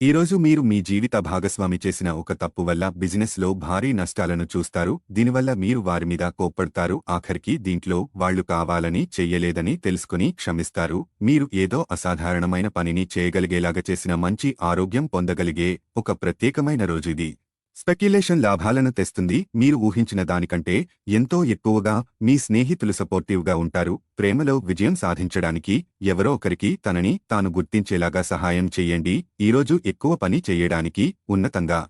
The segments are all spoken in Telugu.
ఈరోజు మీరు మీ జీవిత భాగస్వామి చేసిన ఒక తప్పు వల్ల బిజినెస్లో భారీ నష్టాలను చూస్తారు దీనివల్ల మీరు వారి మీద కోప్పడతారు ఆఖరికి దీంట్లో వాళ్ళు కావాలని చెయ్యలేదని తెలుసుకుని క్షమిస్తారు మీరు ఏదో అసాధారణమైన పనిని చేయగలిగేలాగా చేసిన మంచి ఆరోగ్యం పొందగలిగే ఒక ప్రత్యేకమైన రోజు ఇది. స్పెక్యులేషన్ లాభాలను తెస్తుంది. మీరు ఊహించిన దానికంటే ఎంతో ఎక్కువగా మీ స్నేహితులు సపోర్టివ్గా ఉంటారు. ప్రేమలో విజయం సాధించడానికి ఎవరో ఒకరికి తనని తాను గుర్తించేలాగా సహాయం చెయ్యండి ఈరోజు ఎక్కువ పని చెయ్యడానికి ఉన్నతంగా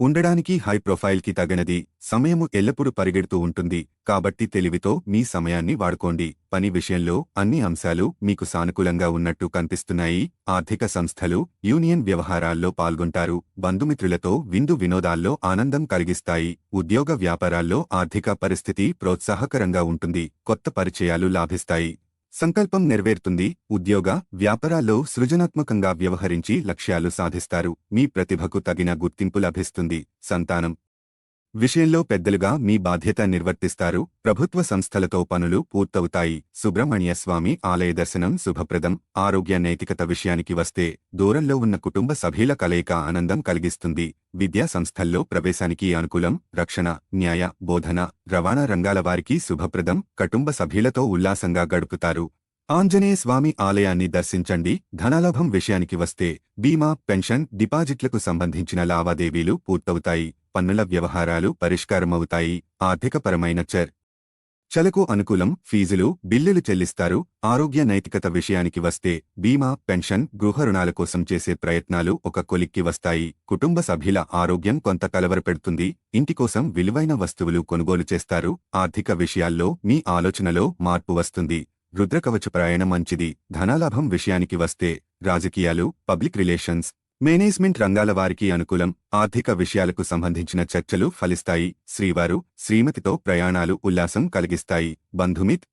ఉండడానికి హై ప్రొఫైల్కి తగనది సమయము ఎల్లప్పుడూ పరిగెడుతూ ఉంటుంది. కాబట్టి తెలివితో మీ సమయాన్ని వాడుకోండి. పని విషయంలో అన్ని అంశాలు మీకు సానుకూలంగా ఉన్నట్టు కనిపిస్తున్నాయి. ఆర్థిక సంస్థలు యూనియన్ వ్యవహారాల్లో పాల్గొంటారు. బంధుమిత్రులతో విందు వినోదాల్లో ఆనందం కలిగిస్తాయి. ఉద్యోగ వ్యాపారాల్లో ఆర్థిక పరిస్థితి ప్రోత్సాహకరంగా ఉంటుంది. కొత్త పరిచయాలు లాభిస్తాయి. సంకల్పం నెరవేరుతుంది. ఉద్యోగ వ్యాపారాల్లో సృజనాత్మకంగా వ్యవహరించి లక్ష్యాలు సాధిస్తారు. మీ ప్రతిభకు తగిన గుర్తింపు లభిస్తుంది. సంతానం విషయంలో పెద్దలుగా మీ బాధ్యత నిర్వర్తిస్తారు. ప్రభుత్వ సంస్థలతో పనులు పూర్తవుతాయి. సుబ్రహ్మణ్యస్వామి ఆలయ దర్శనం శుభప్రదం. ఆరోగ్య నైతికత విషయానికి వస్తే దూరంలో ఉన్న కుటుంబ సభ్యుల కలయిక ఆనందం కలిగిస్తుంది. విద్యా సంస్థల్లో ప్రవేశానికి అనుకూలం రక్షణ న్యాయ బోధన రవాణా రంగాల వారికి శుభప్రదం. కుటుంబ సభ్యులతో ఉల్లాసంగా గడుపుతారు. ఆంజనేయ స్వామి ఆలయాన్ని దర్శించండి. ధనలాభం విషయానికి వస్తే బీమా పెన్షన్ డిపాజిట్లకు సంబంధించిన లావాదేవీలు పూర్తవుతాయి. పన్నుల వ్యవహారాలు పరిష్కారమవుతాయి. ఆర్థికపరమైన చర్. చలకు అనుకూలం ఫీజులు బిల్లులు చెల్లిస్తారు. ఆరోగ్య నైతికత విషయానికి వస్తే బీమా పెన్షన్ గృహ రుణాల కోసం చేసే ప్రయత్నాలు ఒక కొలిక్కి వస్తాయి. కుటుంబ సభ్యుల ఆరోగ్యం కొంత కలవరపెడుతుంది ఇంటి కోసం విలువైన వస్తువులు కొనుగోలు చేస్తారు. ఆర్థిక విషయాల్లో మీ ఆలోచనలో మార్పు వస్తుంది. రుద్రకవచ ప్రయాణం మంచిది. ధనాలాభం విషయానికి వస్తే రాజకీయాలు పబ్లిక్ రిలేషన్స్ మేనేజ్మెంట్ రంగాల వారికి అనుకూలం ఆర్థిక విషయాలకు సంబంధించిన చర్చలు ఫలిస్తాయి. శ్రీవారు శ్రీమతితో ప్రయాణాలు ఉల్లాసం కలిగిస్తాయి. బంధుమిత్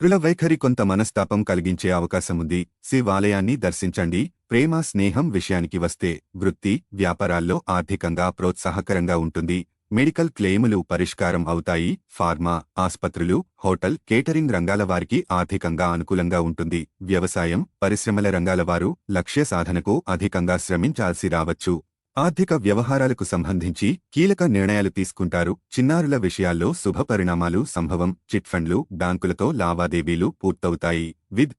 రుల వైఖరి కొంత మనస్తాపం కలిగించే అవకాశముంది. శివాలయాన్ని దర్శించండి. ప్రేమ స్నేహం విషయానికి వస్తే వృత్తి వ్యాపారాల్లో ఆర్థికంగా ప్రోత్సాహకరంగా ఉంటుంది. మెడికల్ క్లెయిములు పరిష్కారం అవుతాయి. ఫార్మా ఆస్పత్రులు హోటల్ కేటరింగ్ రంగాల వారికి ఆర్థికంగా అనుకూలంగా ఉంటుంది. వ్యవసాయం పరిశ్రమల రంగాల వారు లక్ష్య సాధనకు అధికంగా శ్రమించాల్సి రావచ్చు. ఆర్థిక వ్యవహారాలకు సంబంధించి కీలక నిర్ణయాలు తీసుకుంటారు. చిన్నారుల విషయాల్లో శుభ పరిణామాలు సంభవం చిట్ ఫండ్లు బ్యాంకులతో లావాదేవీలు పూర్తవుతాయి. విద్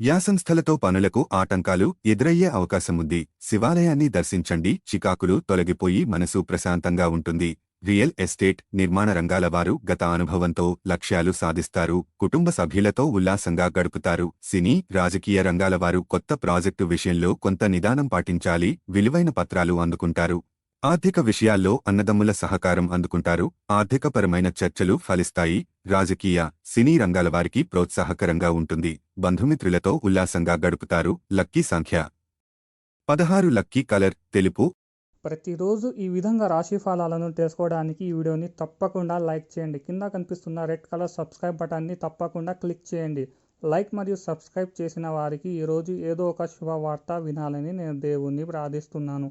యాసంస్థలతో పనులకు ఆటంకాలు ఎదురయ్యే అవకాశముంది. శివాలయాన్ని దర్శించండి. చికాకులు తొలగిపోయి మనసు ప్రశాంతంగా ఉంటుంది. రియల్ ఎస్టేట్ నిర్మాణ రంగాల వారు గత అనుభవంతో లక్ష్యాలు సాధిస్తారు. కుటుంబ సభ్యులతో ఉల్లాసంగా గడుపుతారు. సినీ రాజకీయ రంగాల వారు కొత్త ప్రాజెక్టు విషయంలో కొంత నిదానం పాటించాలి. విలువైన పత్రాలు అందుకుంటారు. ఆర్థిక విషయాల్లో అన్నదమ్ముల సహకారం అందుకుంటారు. ఆర్థికపరమైన చర్చలు ఫలిస్తాయి. రాజకీయ సినీ రంగాల వారికి ప్రోత్సాహకరంగా ఉంటుంది. బంధుమిత్రులతో ఉల్లాసంగా గడుపుతారు. లక్కీ సంఖ్య. పదహారు లక్కీ కలర్ తెలుపు. ప్రతిరోజు ఈ విధంగా రాశి ఫలాలను తెలుసుకోవడానికి ఈ వీడియోని తప్పకుండా లైక్ చేయండి. కింద కనిపిస్తున్న రెడ్ కలర్ సబ్స్క్రైబ్ బటన్ని తప్పకుండా క్లిక్ చేయండి. లైక్ మరియు సబ్స్క్రైబ్ చేసిన వారికి ఈరోజు ఏదో ఒక శుభవార్త వినాలని నేను దేవుణ్ణి ప్రార్థిస్తున్నాను.